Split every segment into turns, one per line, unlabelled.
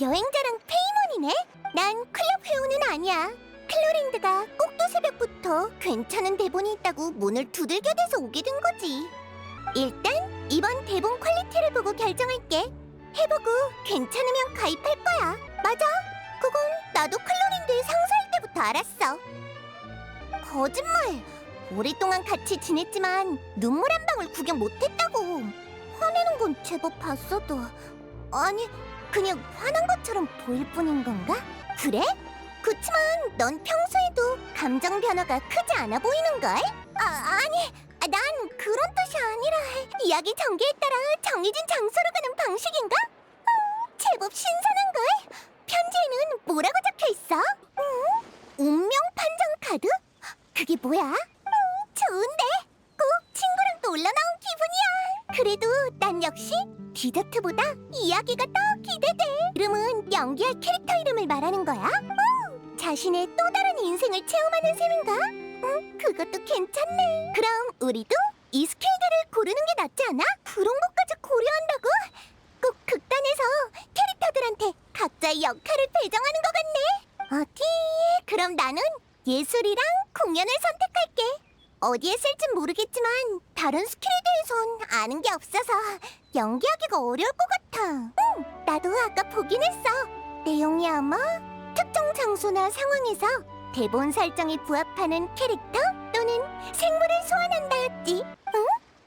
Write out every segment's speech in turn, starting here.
여행자랑 페이몬이네? 난 클럽 회원은 아니야. 클로린드가 꼭두 새벽부터 괜찮은 대본이 있다고 문을 두들겨 대서 오게 된 거지. 일단 이번 대본 퀄리티를 보고 결정할게. 해보고 괜찮으면 가입할 거야. 맞아. 그건 나도 클로린드의 상사일 때부터 알았어. 거짓말. 오랫동안 같이 지냈지만 눈물 한 방울 구경 못했다고. 화내는 건 제법 봤어도. 아니, 그냥 화난 것처럼 보일 뿐인 건가? 그래? 그치만 넌 평소에도 감정 변화가 크지 않아 보이는걸? 아, 아니, 아, 난 그런 뜻이 아니라 이야기 전개에 따라 정해진 장소로 가는 방식인가? 음, 제법 신선한걸? 편지에는 뭐라고 적혀있어? 음, 운명 판정 카드? 그게 뭐야? 음, 좋은데? 꼭 친구랑 놀러 나온 기분이야 그래도 난 역시 디저트보다 이야기가 더 연기할 캐릭터 이름을 말하는 거야? 어, 자신의 또 다른 인생을 체험하는 셈인가? 응, 그것도 괜찮네 그럼 우리도 이 스케일들을 고르는 게 낫지 않아? 그런 것까지 고려한다고? 꼭 극단에서 캐릭터들한테 각자의 역할을 배정하는 것 같네 어디? 그럼 나는 예술이랑 공연을 선택할게 어디에 쓸진 모르겠지만 다른 스킬에 대해선 아는 게 없어서 연기하기가 어려울 것 같아. 응, 나도 아까 보긴 했어. 내용이 아마 특정 장소나 상황에서 대본 설정에 부합하는 캐릭터 또는 생물을 소환한다였지. 응?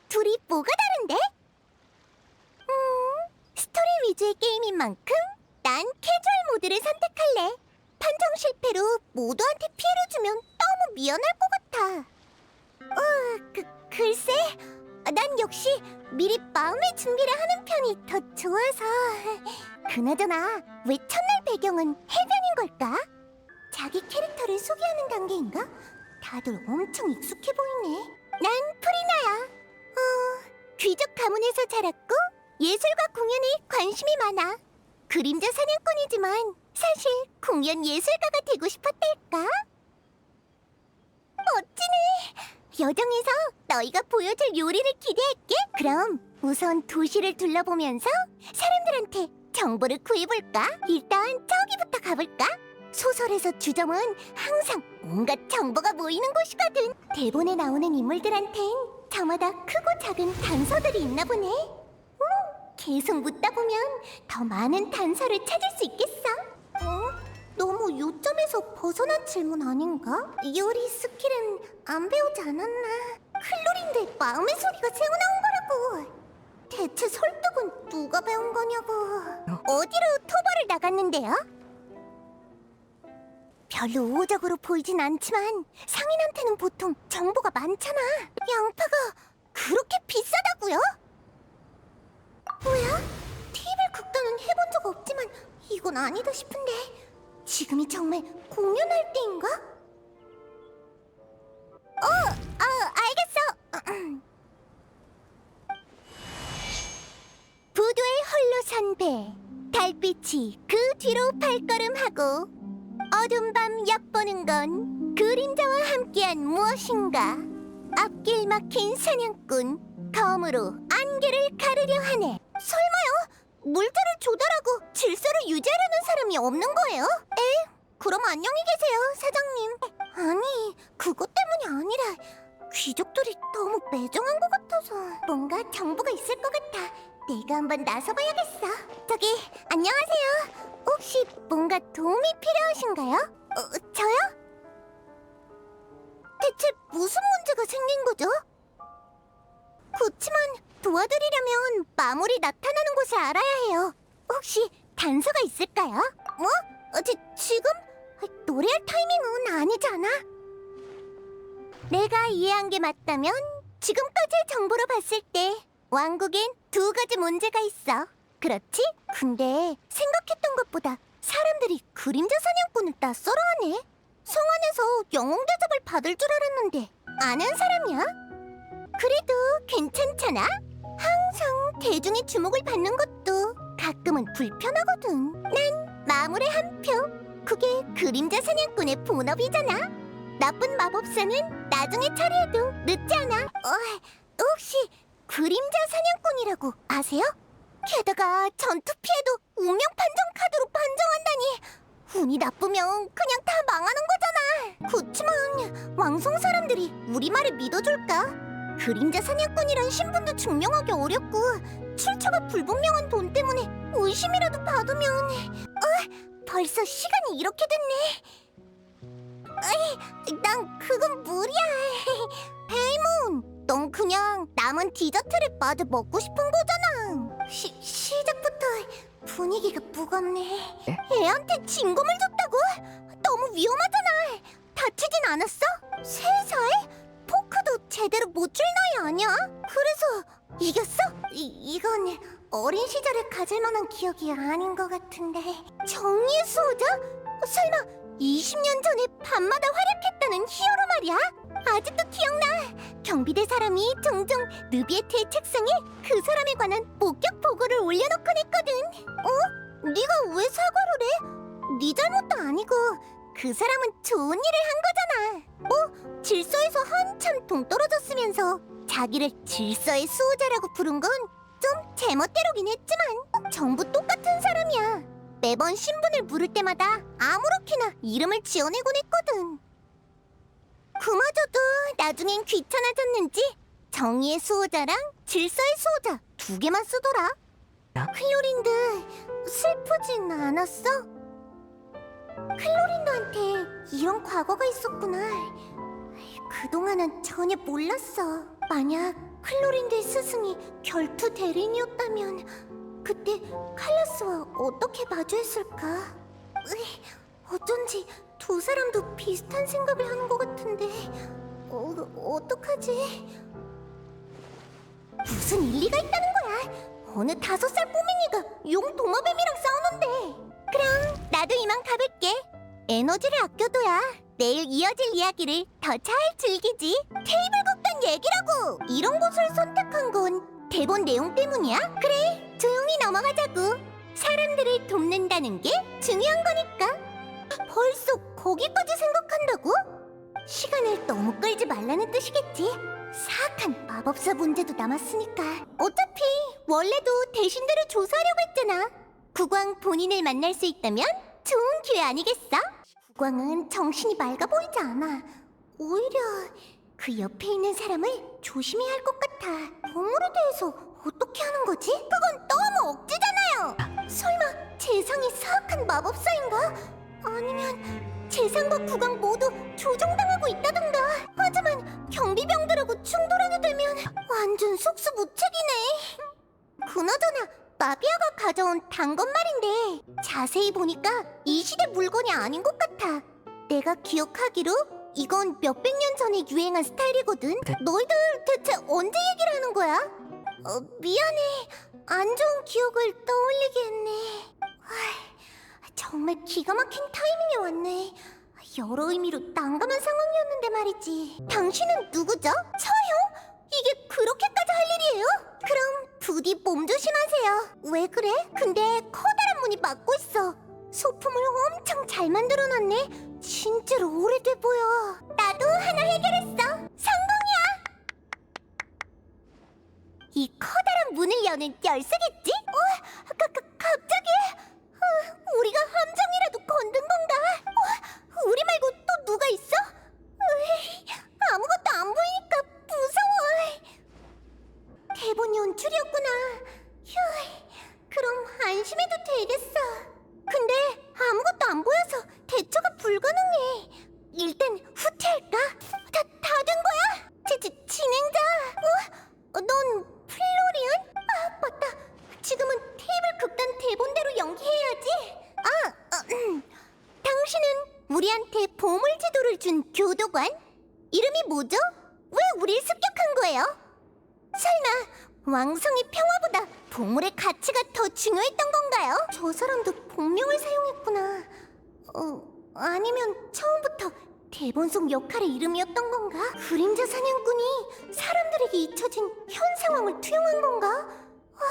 둘이 뭐가 다른데? 음, 스토리 위주의 게임인 만큼 난 캐주얼 모드를 선택할래. 판정 실패로 모두한테 피해를 주면 너무 미안할 것 같아. 어, 그, 글쎄, 난 역시 미리 마음의 준비를 하는 편이 더 좋아서. 그나저나, 왜 첫날 배경은 해변인 걸까? 자기 캐릭터를 소개하는 단계인가? 다들 엄청 익숙해 보이네. 난 프리나야. 어, 귀족 가문에서 자랐고 예술과 공연에 관심이 많아. 그림자 사냥꾼이지만 사실 공연 예술가가 되고 싶었달까? 멋지네. 여정에서 너희가 보여줄 요리를 기대할게. 그럼 우선 도시를 둘러보면서 사람들한테 정보를 구해볼까? 일단 저기부터 가볼까? 소설에서 주점은 항상 온갖 정보가 모이는 곳이거든. 대본에 나오는 인물들한텐 저마다 크고 작은 단서들이 있나 보네. 음, 계속 묻다 보면 더 많은 단서를 찾을 수 있겠어. 어? 너무 요점에서 벗어난 질문 아닌가? 요리 스킬은 안 배우지 않았나? 클로린드의 마음의 소리가 새어나온 거라고. 대체 설득은 누가 배운 거냐고. 어디로 토벌을 나갔는데요? 별로 우호적으로 보이진 않지만 상인한테는 보통 정보가 많잖아. 양파가 그렇게 비싸다고요? 뭐야? 테이블 극단은 해본 적 없지만 이건 아니다 싶은데 지금이 정말 공연할 때인가? 어, 어, 알겠어. 부도의 홀로 산 배, 달빛이 그 뒤로 발걸음하고 어둠 밤 엿보는 건 그림자와 함께한 무엇인가? 앞길 막힌 사냥꾼 검으로 안개를 가르려 하네. 설마요? 물자를 조달하고 질서를 유지하려는 사람이 없는 거예요? 에? 그럼 안녕히 계세요, 사장님. 아니, 그것 때문이 아니라 귀족들이 너무 매정한 것 같아서 뭔가 정보가 있을 것 같아. 내가 한번 나서봐야겠어. 저기, 안녕하세요. 혹시 뭔가 도움이 필요하신가요? 어, 저요? 대체 무슨 문제가 생긴 거죠? 그치만 도와드리려면 마물이 나타나는 곳을 알아야 해요. 혹시 단서가 있을까요? 뭐? 어, 지, 지금? 아, 노래할 타이밍은 아니잖아. 내가 이해한 게 맞다면 지금까지의 정보로 봤을 때 왕국엔 두 가지 문제가 있어. 그렇지? 근데 생각했던 것보다 사람들이 그림자 사냥꾼을 낯설어하네. 성 안에서 영웅 대접을 받을 줄 알았는데 아는 사람이야? 그래도 괜찮잖아. 항상 대중의 주목을 받는 것도 가끔은 불편하거든. 난 마물의 한 표. 그게 그림자 사냥꾼의 본업이잖아. 나쁜 마법사는 나중에 처리해도 늦지 않아. 어, 혹시 그림자 사냥꾼이라고 아세요? 게다가 전투 피해도 운명 판정 카드로 판정한다니 운이 나쁘면 그냥 다 망하는 거잖아. 그치만 왕성 사람들이 우리 말을 믿어줄까? 그림자 사냥꾼이란 신분도 증명하기 어렵고 출처가 불분명한 돈 때문에 의심이라도 받으면 어? 벌써 시간이 이렇게 됐네. 어이, 난 그건 무리야. 페이몬, 넌 그냥 남은 디저트를 마저 먹고 싶은 거잖아. 시, 시작부터 분위기가 무겁네. 애한테 진검을 줬다고? 너무 위험하잖아. 다치진 않았어? 세 살? 제대로 못 줄 나이 아니야? 그래서 이겼어? 이, 이건 어린 시절에 가질 만한 기억이 아닌 것 같은데. 정의의 수호자? 설마 20년 전에 밤마다 활약했다는 히어로 말이야? 아직도 기억나. 경비대 사람이 종종 느비에트의 책상에 그 사람에 관한 목격 보고를 올려놓곤 했거든. 어? 네가 왜 사과를 해? 네 잘못도 아니고 그 사람은 좋은 일을 한 거잖아. 뭐 질서에서 한참 동떨어졌으면서 자기를 질서의 수호자라고 부른 건 좀 제멋대로긴 했지만 전부 똑같은 사람이야. 매번 신분을 물을 때마다 아무렇게나 이름을 지어내곤 했거든. 그마저도 나중엔 귀찮아졌는지 정의의 수호자랑 질서의 수호자 두 개만 쓰더라. 클로린드 슬프진 않았어? 클로린드한테 이런 과거가 있었구나. 그동안은 전혀 몰랐어. 만약 클로린드의 스승이 결투 대리인이었다면 그때 칼라스와 어떻게 마주했을까? 어쩐지 두 사람도 비슷한 생각을 하는 것 같은데 어, 어떡하지? 무슨 일리가 있다는 거야? 어느 다섯 살 꼬맹이가 용 도마뱀이랑 싸우는데 그럼 가볼게. 에너지를 아껴둬야 내일 이어질 이야기를 더 잘 즐기지. 테이블 극단 얘기라고! 이런 곳을 선택한 건 대본 내용 때문이야? 그래 조용히 넘어가자고. 사람들을 돕는다는 게 중요한 거니까. 벌써 거기까지 생각한다고? 시간을 너무 끌지 말라는 뜻이겠지. 사악한 마법사 문제도 남았으니까. 어차피 원래도 대신들을 조사하려고 했잖아. 국왕 본인을 만날 수 있다면 좋은 기회 아니겠어? 국왕은 정신이 맑아 보이지 않아 오히려 그 옆에 있는 사람을 조심해야 할 것 같아 보물에 대해서 어떻게 하는 거지? 그건 너무 억지잖아요 설마 재상이 사악한 마법사인가? 아니면 재상과 국왕 모두 조종당하고 있다던가 하지만 경비병들하고 충돌하게 되면 완전 속수무책이네 그나저나 마비아가 가져온 단건 말인데 자세히 보니까 이 시대 물건이 아닌 것 같아 내가 기억하기로 이건 몇백 년 전에 유행한 스타일이거든 너희들 대체 언제 얘기를 하는 거야? 어, 미안해 안 좋은 기억을 떠올리게 했네 하, 정말 기가 막힌 타이밍에 왔네. 여러 의미로 난감한 상황이었는데 말이지. 당신은 누구죠? 저요? 이게 그렇게까지 할 일이에요? 그럼 부디 몸 조심하세요. 왜 그래? 근데 커다란 문이 막고 있어. 소품을 엄청 잘 만들어놨네. 진짜로 오래돼 보여. 나도 하나 해결했어. 성공이야. 이 커다란 문을 여는 열쇠겠지? 안심해도 되겠어. 근데 아무것도 안 보여서 대처가 불가능해. 일단 후퇴할까? 다, 다 된 거야? 지, 지, 진행자. 어? 어, 넌 플로리안? 아, 맞다. 지금은 테이블 극단 대본대로 연기해야지. 아, 어, 음. 당신은 우리한테 보물 지도를 준 교도관? 이름이 뭐죠? 왜 우릴 습격한 거예요? 설마 왕성의 평화보다 보물의 가치가 더 중요했던 건가요? 저 사람도 본명을 사용했구나. 어, 아니면 처음부터 대본 속 역할의 이름이었던 건가? 그림자 사냥꾼이 사람들에게 잊혀진 현 상황을 투영한 건가? 와,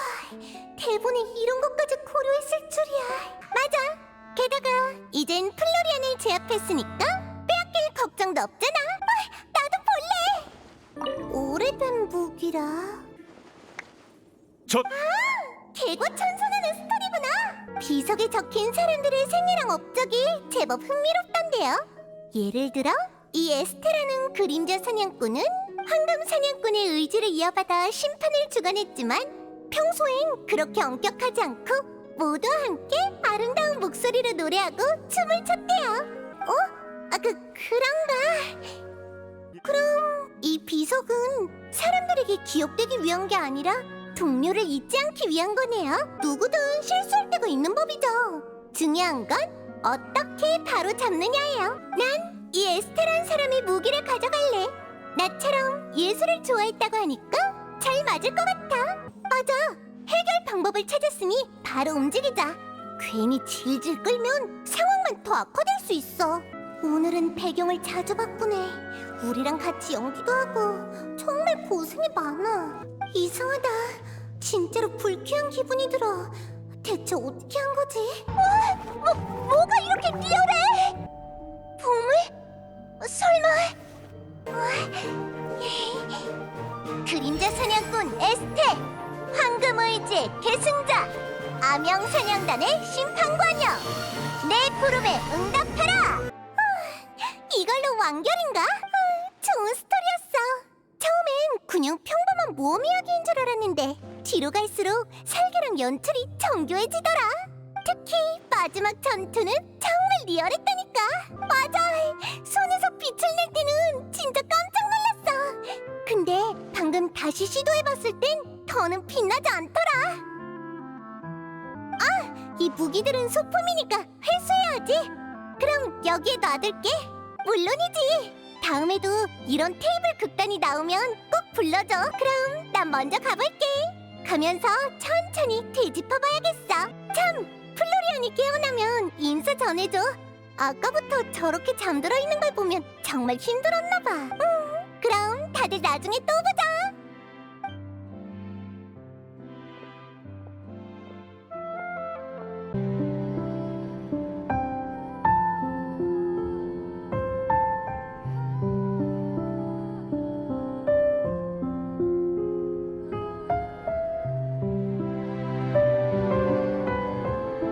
대본에 이런 것까지 고려했을 줄이야. 맞아. 게다가 이젠 플로리안을 제압했으니까 빼앗길 걱정도 없잖아. 아, 나도 볼래. 오래된 무기라.
저
개고천선하는 스토리구나. 비석에 적힌 사람들의 생애랑 업적이 제법 흥미롭던데요. 예를 들어 이 에스테라는 그림자 사냥꾼은 황금 사냥꾼의 의지를 이어받아 심판을 주관했지만 평소엔 그렇게 엄격하지 않고 모두와 함께 아름다운 목소리로 노래하고 춤을 췄대요. 어? 아, 그, 그런가? 그럼 이 비석은 사람들에게 기억되기 위한 게 아니라 동료를 잊지 않기 위한 거네요. 누구든 실수할 때가 있는 법이죠. 중요한 건 어떻게 바로 잡느냐예요. 난 이 에스테란 사람의 무기를 가져갈래. 나처럼 예술을 좋아했다고 하니까 잘 맞을 것 같아. 맞아. 해결 방법을 찾았으니 바로 움직이자. 괜히 질질 끌면 상황만 더 악화될 수 있어. 오늘은 배경을 자주 바꾸네. 우리랑 같이 연기도 하고 정말 고생이 많아. 이상하다. 진짜로 불쾌한 기분이 들어. 대체 어떻게 한 거지? 뭐, 뭐 뭐가 이렇게 리얼해? 보물? 설마? 그림자 사냥꾼 에스테, 황금 의지의 계승자, 암영 사냥단의 심판관여, 내 부름에 응답하라. 아, 이걸로 완결인가? 아, 좋은. 처음엔 그냥 평범한 모험 이야기인 줄 알았는데 뒤로 갈수록 설계랑 연출이 정교해지더라. 특히 마지막 전투는 정말 리얼했다니까. 맞아. 손에서 빛을 낼 때는 진짜 깜짝 놀랐어. 근데 방금 다시 시도해봤을 땐 더는 빛나지 않더라. 아, 이 무기들은 소품이니까 회수해야지. 그럼 여기에 놔둘게. 물론이지. 다음에도 이런 테이블 극단이 나오면 꼭 불러줘. 그럼 난 먼저 가볼게. 가면서 천천히 되짚어봐야겠어. 참, 플로리안이 깨어나면 인사 전해줘. 아까부터 저렇게 잠들어 있는 걸 보면 정말 힘들었나 봐. 음, 그럼 다들 나중에 또 보자.